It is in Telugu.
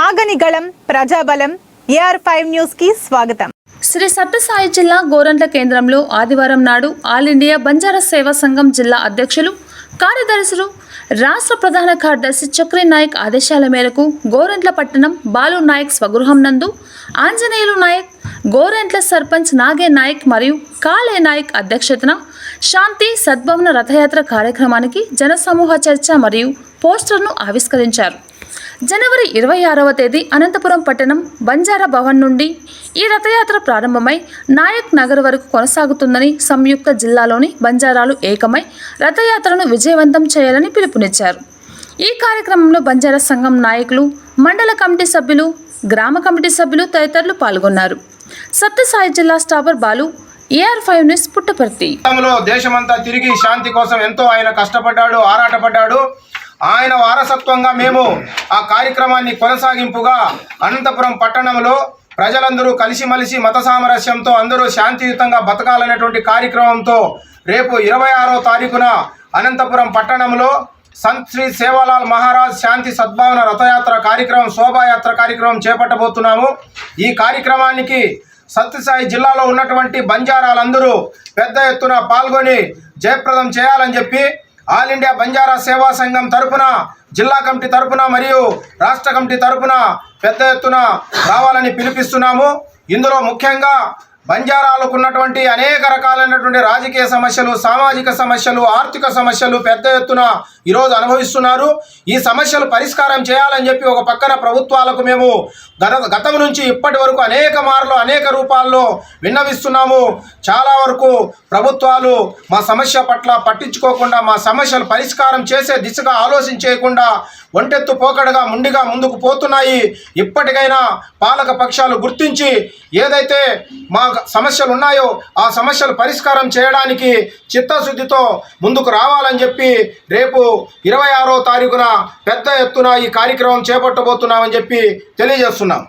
ఆగనిగళం ప్రజాబలం ఏఆర్ ఫైవ్ న్యూస్కి స్వాగతం. శ్రీ సత్యసాయి జిల్లా గోరంట్ల కేంద్రంలో ఆదివారం నాడు ఆల్ ఇండియా బంజారా సేవా సంఘం జిల్లా అధ్యక్షులు కార్యదర్శులు రాష్ట్ర ప్రధాన కార్యదర్శి చక్రి నాయక్ ఆదేశాల మేరకు గోరంట్ల పట్టణం బాలు నాయక్ స్వగృహం నందు ఆంజనేయులు నాయక్ గోరంట్ల సర్పంచ్ నాగే నాయక్ మరియు కాళే నాయక్ అధ్యక్షతన శాంతి సద్భవన రథయాత్ర కార్యక్రమానికి జనసమూహ చర్చ మరియు పోస్టర్ను ఆవిష్కరించారు. జనవరి ఇరవై ఆరవ తేదీ అనంతపురం పట్టణం బంజారా భవన్ నుండి ఈ రథయాత్ర ప్రారంభమై నాయక్ నగర్ వరకు కొనసాగుతుందని సంయుక్త జిల్లాలోని బంజారాలు ఏకమై రథయాత్రను విజయవంతం చేయాలని పిలుపునిచ్చారు. ఈ కార్యక్రమంలో బంజారా సంఘం నాయకులు మండల కమిటీ సభ్యులు గ్రామ కమిటీ సభ్యులు తదితరులు పాల్గొన్నారు. సత్యసాయి జిల్లా staffer Balu AR five news Puttaparthi. దేశమంతా తిరిగి శాంతి కోసం ఎంతో ఆయన కష్టపడ్డాడు ఆరాటపడ్డాడు. ఆయన వారసత్వంగా మేము ఆ కార్యక్రమాన్ని కొనసాగింపుగా అనంతపురం పట్టణంలో ప్రజలందరూ కలిసిమలిసి మత సామరస్యంతో అందరూ శాంతియుతంగా బతకాలనేటువంటి కార్యక్రమంతో రేపు ఇరవై ఆరో తారీఖున అనంతపురం పట్టణంలో సంత్ శ్రీ సేవాలాల్ మహారాజ్ శాంతి సద్భావన రథయాత్ర కార్యక్రమం శోభాయాత్ర కార్యక్రమం చేపట్టబోతున్నాము. ఈ కార్యక్రమానికి సత్యసాయి జిల్లాలో ఉన్నటువంటి బంజారాలందరూ పెద్ద ఎత్తున పాల్గొని జయప్రదం చేయాలని చెప్పి ఆల్ ఇండియా బంజారా సేవా సంఘం తరపున జిల్లా కమిటీ తరపున మరియు రాష్ట్ర కమిటీ తరపున పెద్ద ఎత్తున రావాలని పిలిపిస్తున్నాము. ఇందులో ముఖ్యంగా బంజారాలకు ఉన్నటువంటి అనేక రకాలైనటువంటి రాజకీయ సమస్యలు సామాజిక సమస్యలు ఆర్థిక సమస్యలు పెద్ద ఎత్తున ఈరోజు అనుభవిస్తున్నారు. ఈ సమస్యలు పరిష్కారం చేయాలని చెప్పి ఒక పక్కన ప్రభుత్వాలకు మేము గత గతం నుంచి ఇప్పటి వరకు అనేక మార్లు అనేక రూపాల్లో విన్నవిస్తున్నాము. చాలా వరకు ప్రభుత్వాలు మా సమస్య పట్ల పట్టించుకోకుండా మా సమస్యలు పరిష్కారం చేసే దిశగా ఆలోచించేయకుండా ఒంటెత్తు పోకడగా ముండిగా ముందుకు పోతున్నాయి. ఇప్పటికైనా పాలక పక్షాలు గుర్తించి ఏదైతే మా సమస్యలు ఉన్నాయో ఆ సమస్యలు పరిష్కారం చేయడానికి చిత్తశుద్ధితో ముందుకు రావాలని చెప్పి రేపు ఇరవై ఆరో తారీఖున పెద్ద ఎత్తున ఈ కార్యక్రమం చేపట్టబోతున్నామని చెప్పి తెలియజేస్తున్నాం.